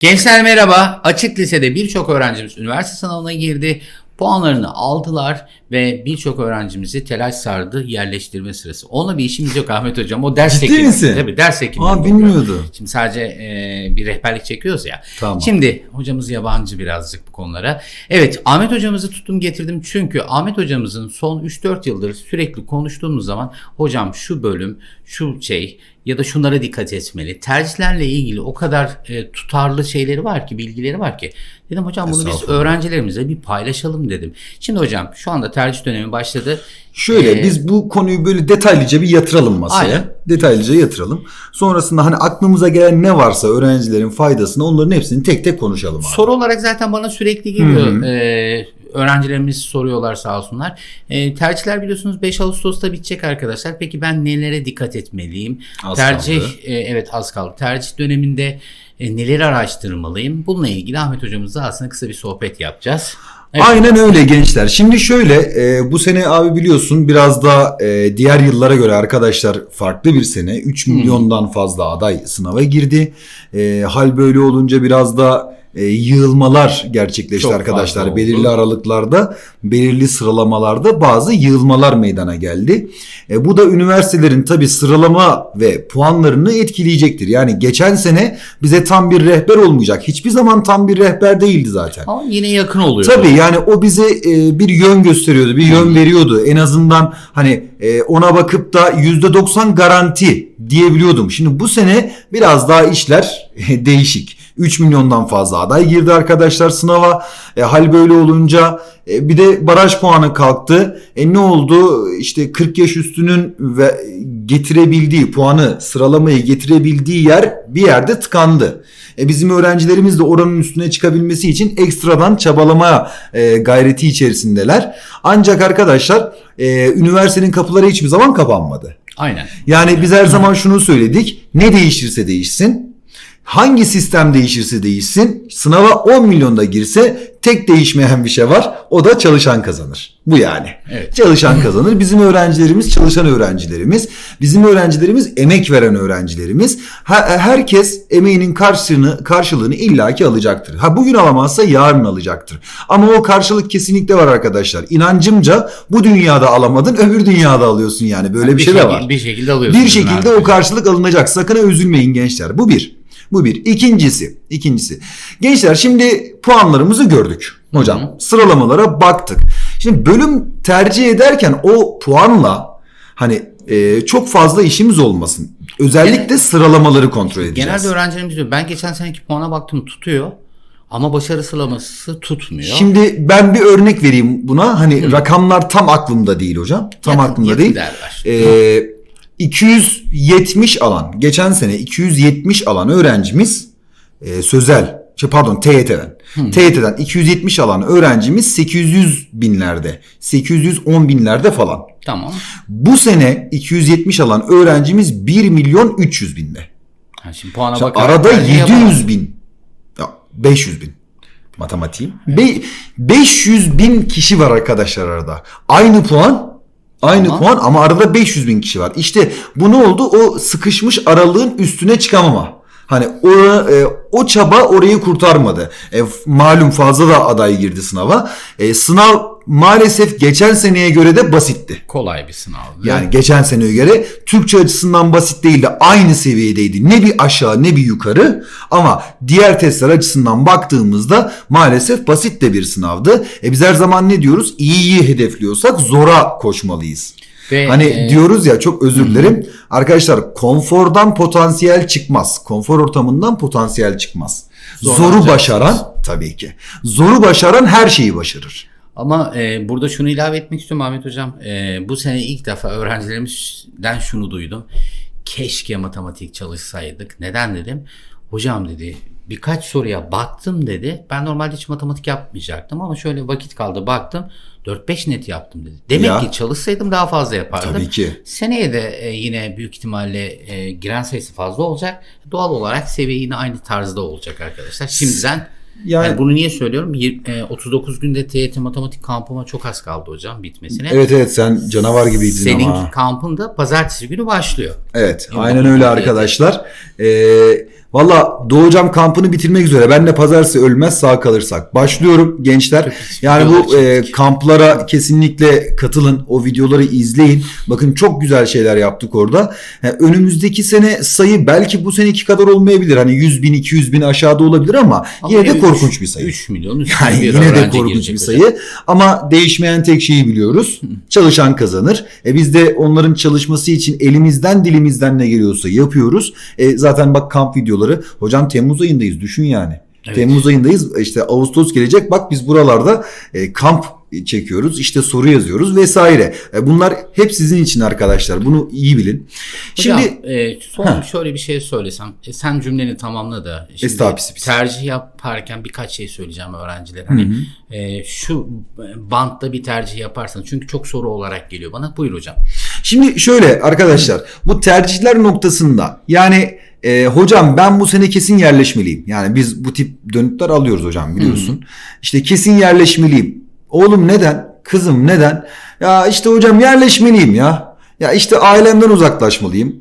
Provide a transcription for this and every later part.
Gençler merhaba. Açık lisede birçok öğrencimiz üniversite sınavına girdi. Puanlarını aldılar ve birçok öğrencimizi telaş sardı yerleştirme sırası. Onunla bir işimiz yok Ahmet Hocam. O ders Ciddi hekimi. misin? Tabii ders hekimi. Aa bilmiyordu. Şimdi sadece e, bir rehberlik çekiyoruz ya. Tamam. Şimdi hocamız yabancı birazcık bu konulara. Evet Ahmet hocamızı tuttum getirdim çünkü Ahmet hocamızın son 3-4 yıldır sürekli konuştuğumuz zaman hocam şu bölüm, şu şey ya da şunlara dikkat etmeli. Tercihlerle ilgili o kadar e, tutarlı şeyleri var ki, bilgileri var ki. Dedim hocam bunu biz öğrencilerimize bir paylaşalım dedim. Şimdi hocam şu anda tercih dönemi başladı. Şöyle Ee, biz bu konuyu böyle detaylıca bir yatıralım masaya. Aynen. Detaylıca yatıralım. Sonrasında hani aklımıza gelen ne varsa öğrencilerin faydasını onların hepsini tek tek konuşalım abi. Soru olarak zaten bana sürekli geliyor. Hı hı. Ee, öğrencilerimiz soruyorlar sağ olsunlar. Ee, tercihler biliyorsunuz 5 Ağustos'ta bitecek arkadaşlar. Peki ben nelere dikkat etmeliyim? Az tercih kaldı. e, evet az kaldı. Tercih döneminde e, neleri araştırmalıyım? Bununla ilgili Ahmet hocamızla aslında kısa bir sohbet yapacağız. Evet. Aynen öyle gençler. Şimdi şöyle e, bu sene abi biliyorsun biraz da e, diğer yıllara göre arkadaşlar farklı bir sene. 3 milyondan fazla aday sınava girdi. E, hal böyle olunca biraz da e, yığılmalar gerçekleşti Çok arkadaşlar. Belirli aralıklarda, belirli sıralamalarda bazı yığılmalar meydana geldi. E, bu da üniversitelerin tabii sıralama ve puanlarını etkileyecektir. Yani geçen sene bize tam bir rehber olmayacak. Hiçbir zaman tam bir rehber değildi zaten. Ama yine yakın oluyor. Tabii yani o bize e, bir yön gösteriyordu, bir yön veriyordu. En azından hani e, ona bakıp da %90 garanti diyebiliyordum. Şimdi bu sene biraz daha işler değişik. 3 milyondan fazla aday girdi arkadaşlar sınava. E, hal böyle olunca e, bir de baraj puanı kalktı. E ne oldu? İşte 40 yaş üstünün ve getirebildiği puanı sıralamayı getirebildiği yer bir yerde tıkandı. E, bizim öğrencilerimiz de oranın üstüne çıkabilmesi için ekstradan çabalamaya e, gayreti içerisindeler. Ancak arkadaşlar e, üniversitenin kapıları hiçbir zaman kapanmadı. Aynen. Yani biz her zaman şunu söyledik. Ne değişirse değişsin. Hangi sistem değişirse değişsin. Sınava 10 milyonda girse tek değişmeyen bir şey var. O da çalışan kazanır. Bu yani. Evet. Çalışan kazanır. Bizim öğrencilerimiz çalışan öğrencilerimiz. Bizim öğrencilerimiz emek veren öğrencilerimiz. Ha- herkes emeğinin karşılığını, karşılığını illaki alacaktır. Ha bugün alamazsa yarın alacaktır. Ama o karşılık kesinlikle var arkadaşlar. İnancımca bu dünyada alamadın öbür dünyada alıyorsun yani. Böyle bir, şey de var. Bir şekilde alıyorsun. Bir şekilde o karşılık alınacak. Sakın üzülmeyin gençler. Bu bir. Bu bir. İkincisi. ikincisi. Gençler şimdi puanlarımızı gördük. Hocam Hı sıralamalara baktık. Şimdi bölüm tercih ederken o puanla hani e, çok fazla işimiz olmasın. Özellikle sıralamaları kontrol edeceğiz. Genelde öğrencilerimiz diyor ben geçen seneki puana baktım tutuyor ama başarı sıralaması tutmuyor. Şimdi ben bir örnek vereyim buna. Hani rakamlar tam aklımda değil hocam. Tam Yakın- aklımda yakın değil. değerler. Ee, 270 alan, geçen sene 270 alan öğrencimiz e, sözel, şey pardon TYT'den. TYT'den 270 alan öğrencimiz 800 binlerde, 810 binlerde falan. Tamam. Bu sene 270 alan öğrencimiz 1 milyon 300 binde. Ha, şimdi puana Şimdi arada tercih yapamam. 700 bin, ya 500 bin matematiğim. Be- 500 bin kişi var arkadaşlar arada. Aynı puan, aynı Ama- puan ama arada 500 bin kişi var. İşte bu ne oldu? O sıkışmış aralığın üstüne çıkamama. Hani o, e, o çaba orayı kurtarmadı. E, f- malum fazla da aday girdi sınava. E, sınav maalesef geçen seneye göre de basitti. Kolay bir sınavdı. Yani geçen seneye göre Türkçe açısından basit değil de aynı seviyedeydi. Ne bir aşağı ne bir yukarı ama diğer testler açısından baktığımızda maalesef basit de bir sınavdı. E biz her zaman ne diyoruz? İyiyi hedefliyorsak zora koşmalıyız. Ve, Hani e, diyoruz ya çok özür dilerim. Arkadaşlar konfordan potansiyel çıkmaz. Konfor ortamından potansiyel çıkmaz. Zoru Zorlanacaksınız. başaran tabii ki. Zoru başaran her şeyi başarır. Ama e, burada şunu ilave etmek istiyorum Ahmet Hocam. E, bu sene ilk defa öğrencilerimizden şunu duydum. Keşke matematik çalışsaydık. Neden dedim? Hocam dedi birkaç soruya baktım dedi. Ben normalde hiç matematik yapmayacaktım ama şöyle vakit kaldı baktım. 4-5 net yaptım dedi. Demek Ya. ki çalışsaydım daha fazla yapardım. Tabii ki. Seneye de e, yine büyük ihtimalle e, giren sayısı fazla olacak. Doğal olarak seviye yine aynı tarzda olacak arkadaşlar. Şimdiden Yani, yani bunu niye söylüyorum? Yir- e, 39 günde TYT matematik kampıma çok az kaldı hocam bitmesine. evet evet sen canavar gibiydin Senin ama. kampın da pazartesi günü başlıyor. Evet Yok, aynen öyle yok. arkadaşlar. Ee, Valla Doğucam kampını bitirmek üzere. Ben de pazartesi ölmez sağ kalırsak. Başlıyorum gençler. Yani bu e, kamplara kesinlikle katılın. O videoları izleyin. Bakın çok güzel şeyler yaptık orada. Yani önümüzdeki sene sayı belki bu seneki kadar olmayabilir. Hani 100 bin 200 bin aşağıda olabilir ama, Ama yine de korkunç bir sayı. 3 milyon üstüne Yani bir yine de korkunç bir hocam. sayı ama değişmeyen tek şeyi biliyoruz. Çalışan kazanır. E biz de onların çalışması için elimizden dilimizden ne geliyorsa yapıyoruz. E zaten bak kamp videoları. Hocam Temmuz ayındayız düşün yani. Evet. Temmuz ayındayız. İşte Ağustos gelecek. Bak biz buralarda e, kamp çekiyoruz. işte soru yazıyoruz vesaire. E, bunlar hep sizin için arkadaşlar. Bunu iyi bilin. Hocam, Şimdi e, son Ha. şöyle bir şey söylesem. E, sen cümleni tamamla da. Şimdi Estağfurullah, tercih yaparken birkaç şey söyleyeceğim öğrencilere. Hani e, şu bantta bir tercih yaparsan. Çünkü çok soru olarak geliyor bana. Buyur hocam. Şimdi şöyle arkadaşlar bu tercihler noktasında yani e, hocam ben bu sene kesin yerleşmeliyim. Yani biz bu tip dönütler alıyoruz hocam biliyorsun. İşte kesin yerleşmeliyim. Oğlum neden? Kızım neden? Ya işte hocam yerleşmeliyim ya. Ya işte ailemden uzaklaşmalıyım.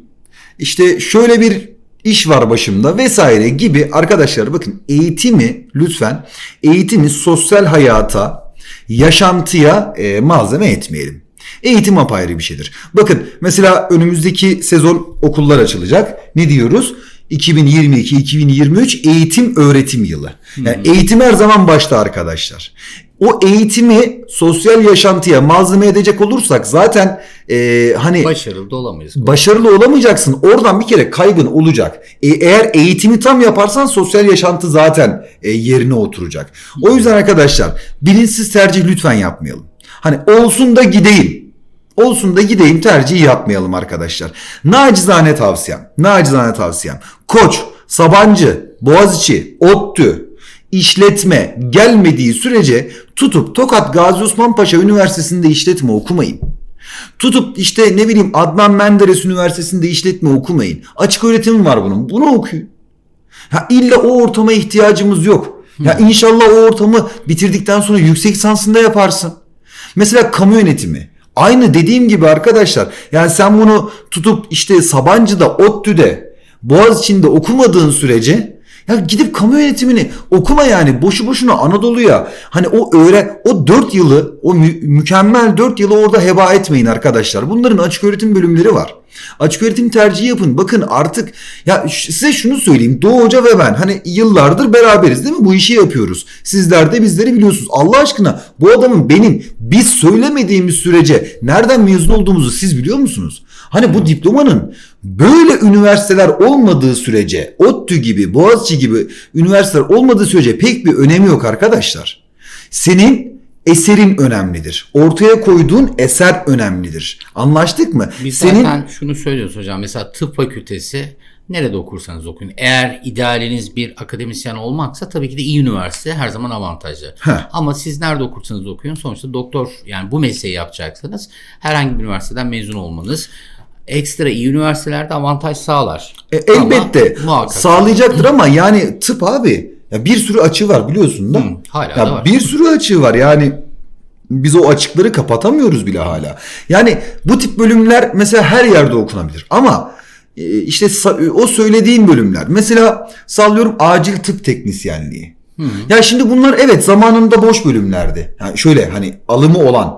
İşte şöyle bir iş var başımda vesaire gibi arkadaşlar bakın eğitimi lütfen eğitimi sosyal hayata yaşantıya e, malzeme etmeyelim. Eğitim apayrı bir şeydir. Bakın mesela önümüzdeki sezon okullar açılacak. Ne diyoruz? 2022-2023 eğitim öğretim yılı. Yani eğitim her zaman başta arkadaşlar. O eğitimi sosyal yaşantıya malzeme edecek olursak zaten e, hani Başarılı olamayız. başarılı olamayacaksın. Oradan bir kere kaybın olacak. E, eğer eğitimi tam yaparsan sosyal yaşantı zaten e, yerine oturacak. O yüzden arkadaşlar bilinçsiz tercih lütfen yapmayalım. Hani olsun da gideyim. Olsun da gideyim tercihi yapmayalım arkadaşlar. Nacizane tavsiyem. Nacizane tavsiyem. Koç, Sabancı, Boğaziçi, ODTÜ, işletme gelmediği sürece tutup Tokat Gazi Osman Paşa Üniversitesi'nde işletme okumayın. Tutup işte ne bileyim Adnan Menderes Üniversitesi'nde işletme okumayın. Açık öğretim var bunun. Bunu okuyun. Ha illa o ortama ihtiyacımız yok. Ya inşallah o ortamı bitirdikten sonra yüksek lisansında yaparsın. Mesela kamu yönetimi. Aynı dediğim gibi arkadaşlar. Yani sen bunu tutup işte Sabancı'da, ODTÜ'de, Boğaziçi'nde okumadığın sürece ya gidip kamu yönetimini okuma yani boşu boşuna Anadolu'ya hani o öğre o 4 yılı o mü- mükemmel 4 yılı orada heba etmeyin arkadaşlar. Bunların açık öğretim bölümleri var. Açık öğretim tercihi yapın. Bakın artık ya size şunu söyleyeyim. Doğu Hoca ve ben hani yıllardır beraberiz değil mi? Bu işi yapıyoruz. Sizler de bizleri biliyorsunuz. Allah aşkına bu adamın benim biz söylemediğimiz sürece nereden mezun olduğumuzu siz biliyor musunuz? Hani bu diplomanın böyle üniversiteler olmadığı sürece ODTÜ gibi Boğaziçi gibi üniversiteler olmadığı sürece pek bir önemi yok arkadaşlar. Senin eserin önemlidir. Ortaya koyduğun eser önemlidir. Anlaştık mı? Biz Senin zaten şunu söylüyoruz hocam. Mesela tıp fakültesi nerede okursanız okuyun. Eğer idealiniz bir akademisyen olmaksa tabii ki de iyi üniversite her zaman avantajlı. Heh. Ama siz nerede okursanız okuyun sonuçta doktor yani bu mesleği yapacaksanız herhangi bir üniversiteden mezun olmanız ekstra iyi üniversitelerde avantaj sağlar. E, Ama elbette muhakkak. sağlayacaktır ama yani tıp abi ya bir sürü açığı var biliyorsun da. Hı, hala ya da var. Bir sürü açığı var yani biz o açıkları kapatamıyoruz bile hala. Yani bu tip bölümler mesela her yerde okunabilir ama e, işte o söylediğim bölümler mesela sallıyorum acil tıp teknisyenliği. Ya şimdi bunlar evet zamanında boş bölümlerdi. Yani şöyle hani alımı olan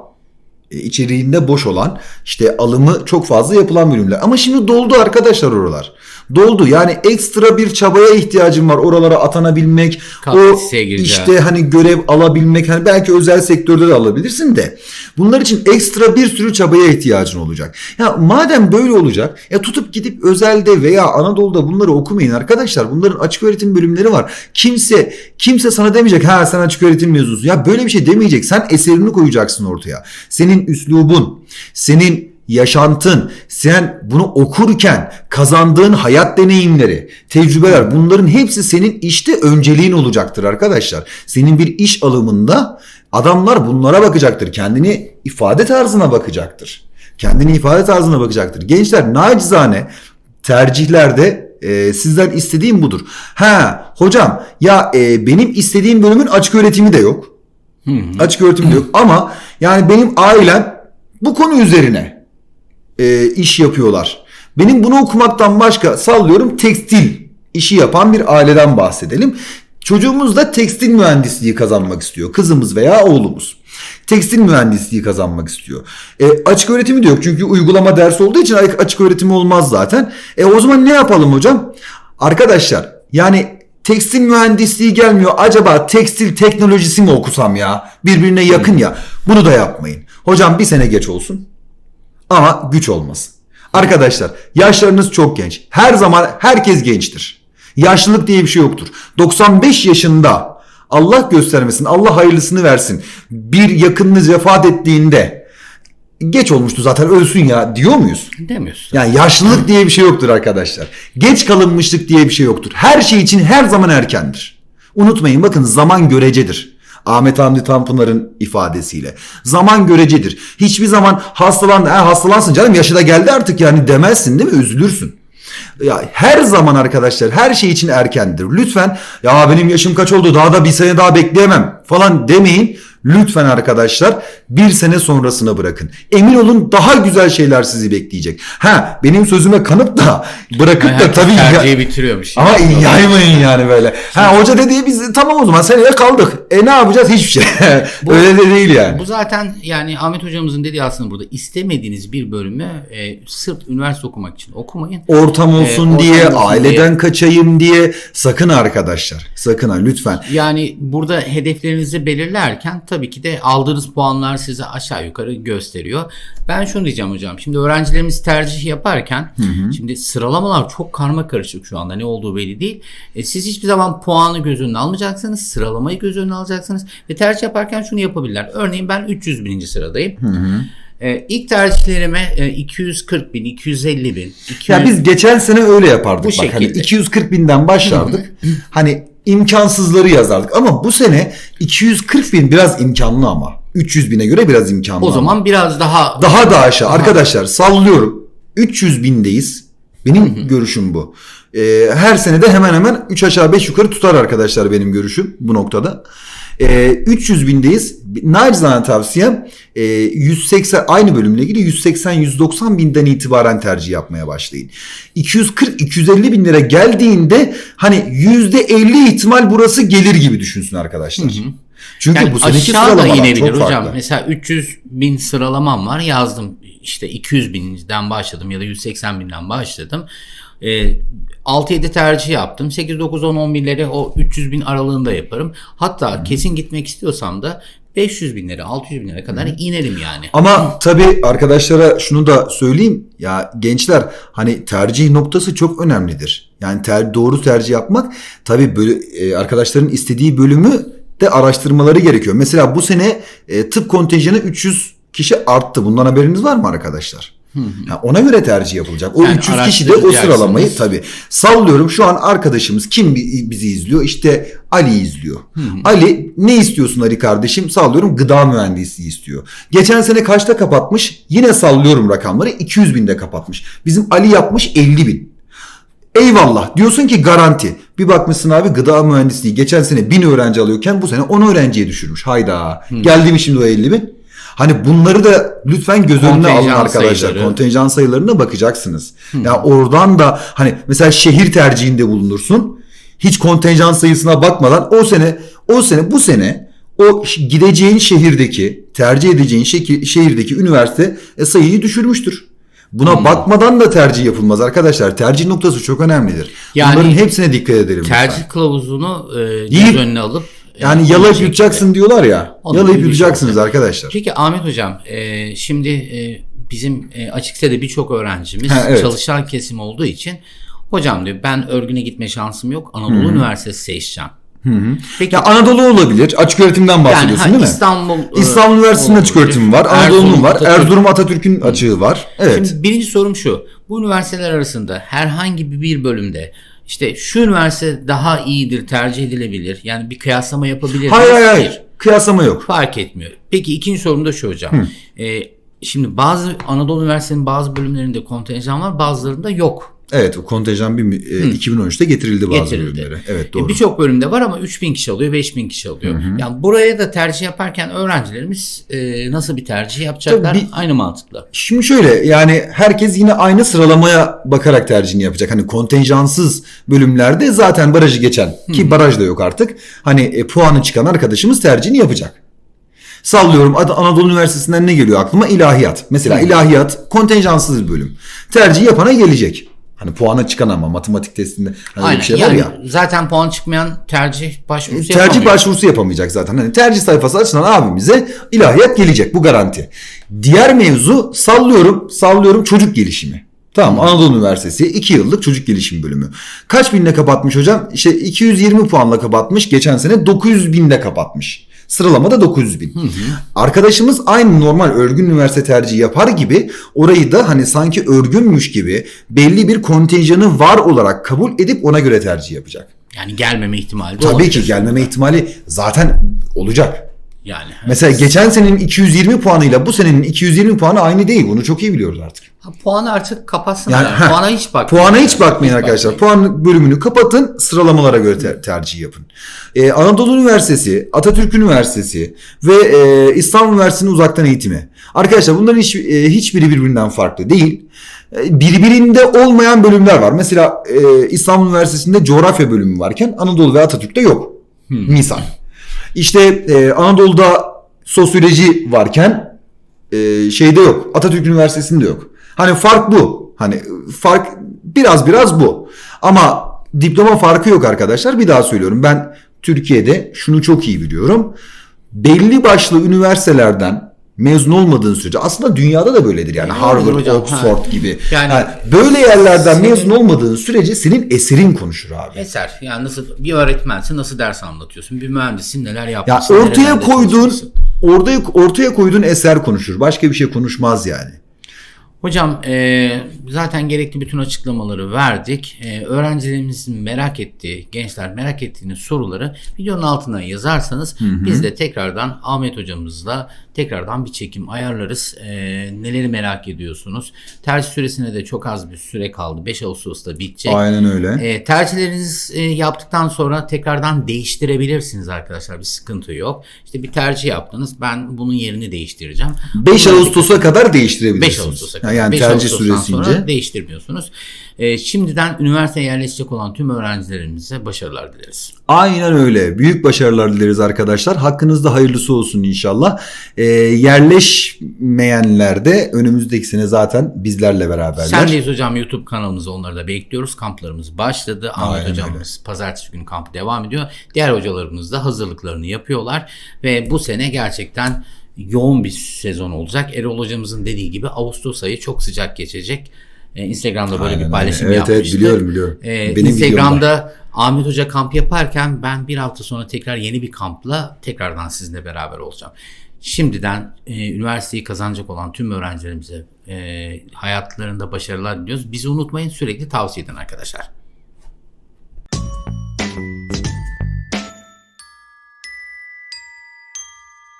e, içeriğinde boş olan işte alımı çok fazla yapılan bölümler. Ama şimdi doldu arkadaşlar oralar. Doldu. Yani ekstra bir çabaya ihtiyacım var oralara atanabilmek. O KPSS'ye gireceğim. işte hani görev alabilmek. Hani belki özel sektörde de alabilirsin de. Bunlar için ekstra bir sürü çabaya ihtiyacın olacak. Ya madem böyle olacak ya tutup gidip özelde veya Anadolu'da bunları okumayın arkadaşlar. Bunların açık öğretim bölümleri var. Kimse kimse sana demeyecek ha sen açık öğretim mezunusun. Ya böyle bir şey demeyecek. Sen eserini koyacaksın ortaya. Senin üslubun, senin yaşantın, sen bunu okurken kazandığın hayat deneyimleri, tecrübeler bunların hepsi senin işte önceliğin olacaktır arkadaşlar. Senin bir iş alımında adamlar bunlara bakacaktır. Kendini ifade tarzına bakacaktır. Kendini ifade tarzına bakacaktır. Gençler nacizane tercihlerde e, sizden istediğim budur. Ha hocam ya e, benim istediğim bölümün açık öğretimi de yok. Açık öğretim de yok ama yani benim ailem bu konu üzerine e, iş yapıyorlar. Benim bunu okumaktan başka sallıyorum tekstil işi yapan bir aileden bahsedelim. Çocuğumuz da tekstil mühendisliği kazanmak istiyor. Kızımız veya oğlumuz. Tekstil mühendisliği kazanmak istiyor. E, açık öğretimi de yok çünkü uygulama dersi olduğu için açık öğretimi olmaz zaten. E, o zaman ne yapalım hocam? Arkadaşlar yani tekstil mühendisliği gelmiyor. Acaba tekstil teknolojisi mi okusam ya? Birbirine yakın ya. Bunu da yapmayın. Hocam bir sene geç olsun. Ama güç olmasın. Arkadaşlar yaşlarınız çok genç. Her zaman herkes gençtir. Yaşlılık diye bir şey yoktur. 95 yaşında Allah göstermesin, Allah hayırlısını versin. Bir yakınınız vefat ettiğinde geç olmuştu zaten ölsün ya diyor muyuz? Demiyorsun. Yani yaşlılık diye bir şey yoktur arkadaşlar. Geç kalınmışlık diye bir şey yoktur. Her şey için her zaman erkendir. Unutmayın bakın zaman görecedir. Ahmet Hamdi Tanpınar'ın ifadesiyle. Zaman görecedir. Hiçbir zaman hastalan, ha, hastalansın canım yaşı da geldi artık yani demezsin değil mi? Üzülürsün. Ya her zaman arkadaşlar her şey için erkendir. Lütfen ya benim yaşım kaç oldu daha da bir sene daha bekleyemem falan demeyin. Lütfen arkadaşlar bir sene sonrasına bırakın. Emin olun daha güzel şeyler sizi bekleyecek. Ha benim sözüme kanıp da bırakıp da Herkes tabii ya- bitiriyormuş. ama yaymayın yani böyle. Ha hoca dediği biz tamam o zaman seneye kaldık. E ne yapacağız hiçbir şey. Öyle de değil yani. Bu zaten yani Ahmet hocamızın dediği aslında burada istemediğiniz bir bölümü e, sırf üniversite okumak için okumayın. Ortam olsun Ee, ortam diye, olsun aileden kaçayım diye sakın arkadaşlar. Sakın ha lütfen. Yani burada hedeflerinizi belirlerken tabii ki de aldığınız puanlar size aşağı yukarı gösteriyor. Ben şunu diyeceğim hocam. Şimdi öğrencilerimiz tercih yaparken şimdi sıralamalar çok karma karışık şu anda. Ne olduğu belli değil. E, siz hiçbir zaman puanı göz önüne almayacaksınız. Sıralamayı göz önüne alacaksınız. Ve tercih yaparken şunu yapabilirler. Örneğin ben 300 bininci sıradayım. E, ilk tercihlerime e, 240 bin, 250 bin, 200... Ya biz geçen sene öyle yapardık. Bu Bak hani şekilde. 240 binden başlardık. hani imkansızları yazardık. Ama bu sene 240 bin biraz imkanlı ama. 300 bine göre biraz imkanlı o ama. zaman biraz daha Daha da aşağı. Arkadaşlar sallıyorum. 300 bindeyiz. Benim görüşüm bu. Ee, her sene de hemen hemen 3 aşağı 5 yukarı tutar arkadaşlar benim görüşüm bu noktada. Ee, 300 bindeyiz. Nacizane tavsiyem e, 180 aynı bölümle ilgili 180-190 binden itibaren tercih yapmaya başlayın. 240-250 bin lira geldiğinde hani %50 ihtimal burası gelir gibi düşünsün arkadaşlar. Çünkü Yani bu seneki sıralamalar inebilir çok hocam. farklı. Mesela 300 bin sıralamam var yazdım. İşte 200 binden başladım ya da 180 binden başladım. Ee, 6-7 tercih yaptım. 8, 9, 10, 11'leri o 300 bin aralığında yaparım. Hatta kesin gitmek istiyorsam da 500 binlere 600 binlere kadar inerim yani. Ama tabii arkadaşlara şunu da söyleyeyim. Ya gençler hani tercih noktası çok önemlidir. Yani ter, doğru tercih yapmak tabii böyle, e, arkadaşların istediği bölümü de araştırmaları gerekiyor. Mesela bu sene e, tıp kontenjanı 300 kişi arttı. Bundan haberiniz var mı arkadaşlar? Ya ona göre tercih yapılacak. O Yani 300 kişi de o sıralamayı tabii. Sallıyorum şu an arkadaşımız kim bi- bizi izliyor? İşte Ali izliyor. Ali ne istiyorsun Ali kardeşim? Sallıyorum gıda mühendisliği istiyor. Geçen sene kaçta kapatmış? Yine sallıyorum rakamları 200 binde kapatmış. Bizim Ali yapmış 50 bin. Eyvallah diyorsun ki garanti. Bir bakmışsın abi gıda mühendisliği geçen sene 1000 öğrenci alıyorken bu sene 10 öğrenciye düşürmüş. Hayda. Geldi mi şimdi o 50 bin? Hani bunları da lütfen göz önüne alın arkadaşlar. sayıları. Kontenjan sayılarına bakacaksınız. Ya oradan da hani mesela şehir tercihinde bulunursun. Hiç kontenjan sayısına bakmadan o sene o sene bu sene o gideceğin şehirdeki tercih edeceğin şehirdeki üniversite e, sayıyı düşürmüştür. Buna bakmadan da tercih yapılmaz arkadaşlar. Tercih noktası çok önemlidir. Yani Bunların hepsine dikkat edelim. lütfen. Tercih kılavuzunu e, göz önüne alıp Yani yalayıp yutacaksın diyorlar ya. Onun yalayıp yutacaksınız arkadaşlar. Peki Ahmet Hocam, e, şimdi e, bizim e, açıkçası da birçok öğrencimiz Ha, evet. çalışan kesim olduğu için hocam diyor ben örgüne gitme şansım yok. Anadolu Üniversitesi seçeceğim. Peki Ya Anadolu olabilir. Açık öğretimden yani bahsediyorsun ha, değil mi? İstanbul, e, İstanbul Üniversitesi'nin açık öğretimi var. Anadolu'nun var. Atatürk. Erzurum Atatürk'ün açığı var. Evet. Şimdi birinci sorum şu. Bu üniversiteler arasında herhangi bir bölümde işte şu üniversite daha iyidir, tercih edilebilir. Yani bir kıyaslama yapabilir hayır hayır hayır. Kıyaslama yok. Fark etmiyor. Peki ikinci sorum da şu hocam. Ee, şimdi bazı Anadolu Üniversitesi'nin bazı bölümlerinde kontenjan var bazılarında yok. Evet o kontenjan bir, e, 2013'te getirildi bazı Getirildi. bölümlere. Evet E, doğru. Birçok bölümde var ama 3000 kişi alıyor, 5000 kişi alıyor. Yani buraya da tercih yaparken öğrencilerimiz e, nasıl bir tercih yapacaklar? Tabii bir- Aynı mantıkla. Şimdi şöyle yani herkes yine aynı sıralamaya bakarak tercihini yapacak. Hani kontenjansız bölümlerde zaten barajı geçen ki baraj da yok artık. Hani e, puanı çıkan arkadaşımız tercihini yapacak. Sallıyorum Ad- Anadolu Üniversitesi'nden ne geliyor aklıma? İlahiyat. Mesela ilahiyat kontenjansız bir bölüm. Tercih yapana gelecek. Hani puana çıkan ama matematik testinde hani Aynen. bir şey var yani ya. zaten puan çıkmayan tercih başvurusu Tercih yapamıyor. başvurusu yapamayacak zaten. Hani tercih sayfası açılan abimize ilahiyat gelecek bu garanti. Diğer mevzu sallıyorum sallıyorum çocuk gelişimi. Tamam Anadolu Üniversitesi 2 yıllık çocuk gelişim bölümü. Kaç binle kapatmış hocam? İşte 220 puanla kapatmış. Geçen sene 900 binde kapatmış. Sıralamada 900 bin. Arkadaşımız aynı normal örgün üniversite tercihi yapar gibi orayı da hani sanki örgünmüş gibi belli bir kontenjanı var olarak kabul edip ona göre tercih yapacak. Yani gelmeme ihtimali de Tabii olabilir. ki gelmeme ihtimali zaten olacak. Yani. Mesela geçen senenin 220 puanıyla bu senenin 220 puanı aynı değil. Bunu çok iyi biliyoruz artık. Ha, puanı artık kapatsınlar. Yani, heh, puana hiç bakmayın. Puana hiç bakmayın arkadaşlar. Puan bölümünü kapatın, sıralamalara göre ter- tercih yapın. Ee, Anadolu Üniversitesi, Atatürk Üniversitesi ve e, İstanbul Üniversitesi'nin uzaktan eğitimi. Arkadaşlar bunların hiç, e, hiçbiri birbirinden farklı değil. E, Birbirinde olmayan bölümler var. Mesela e, İstanbul Üniversitesi'nde coğrafya bölümü varken Anadolu ve Atatürk'te yok. Misal. İşte e, Anadolu'da sosyoloji varken e, şeyde yok. Atatürk Üniversitesi'nde yok. Hani fark bu. Hani fark biraz biraz bu. Ama diploma farkı yok arkadaşlar. Bir daha söylüyorum. Ben Türkiye'de şunu çok iyi biliyorum. Belli başlı üniversitelerden mezun olmadığın sürece aslında dünyada da böyledir yani Öyledir Harvard, hocam, Oxford ha. gibi. Yani Yani böyle yerlerden senin- mezun olmadığın sürece senin eserin konuşur abi. Eser. Yani nasıl bir öğretmensin nasıl ders anlatıyorsun? Bir mühendisin neler Ya yapmışsın? ortaya nerelerde koyduğun ortaya ortaya koyduğun eser konuşur. Başka bir şey konuşmaz yani. Hocam e, zaten gerekli bütün açıklamaları verdik. E, öğrencilerimizin merak ettiği, gençler merak ettiğiniz soruları videonun altına yazarsanız biz de tekrardan Ahmet hocamızla tekrardan bir çekim ayarlarız. E, neleri merak ediyorsunuz? Tercih süresine de çok az bir süre kaldı. 5 Ağustos'ta bitecek. Aynen öyle. E, tercihlerinizi e, yaptıktan sonra tekrardan değiştirebilirsiniz arkadaşlar. Bir sıkıntı yok. İşte bir tercih yaptınız. Ben bunun yerini değiştireceğim. 5 Bunları- Ağustos'a kadar değiştirebilirsiniz. 5 Ağustos'a kadar. Yani 5 tercih süresince. sonra değiştirmiyorsunuz. Ee, şimdiden üniversiteye yerleşecek olan tüm öğrencilerimize başarılar dileriz. Aynen öyle. Büyük başarılar dileriz arkadaşlar. Hakkınızda hayırlısı olsun inşallah. Ee, yerleşmeyenler de önümüzdeki sene zaten bizlerle beraberler. Sendeyiz hocam YouTube kanalımızda onları da bekliyoruz. Kamplarımız başladı. Ahmet Aynen hocamız pazartesi günü kampı devam ediyor. Diğer hocalarımız da hazırlıklarını yapıyorlar. Ve bu sene gerçekten yoğun bir sezon olacak. Erol hocamızın dediği gibi Ağustos ayı çok sıcak geçecek. Ee, Instagram'da böyle Aynen, bir paylaşım evet, yapmıştık. Evet biliyorum biliyorum. Ee, Benim Instagram'da Ahmet Hoca kamp yaparken ben bir hafta sonra tekrar yeni bir kampla tekrardan sizinle beraber olacağım. Şimdiden e, üniversiteyi kazanacak olan tüm öğrencilerimize e, hayatlarında başarılar diliyoruz. Bizi unutmayın sürekli tavsiye edin arkadaşlar. Müzik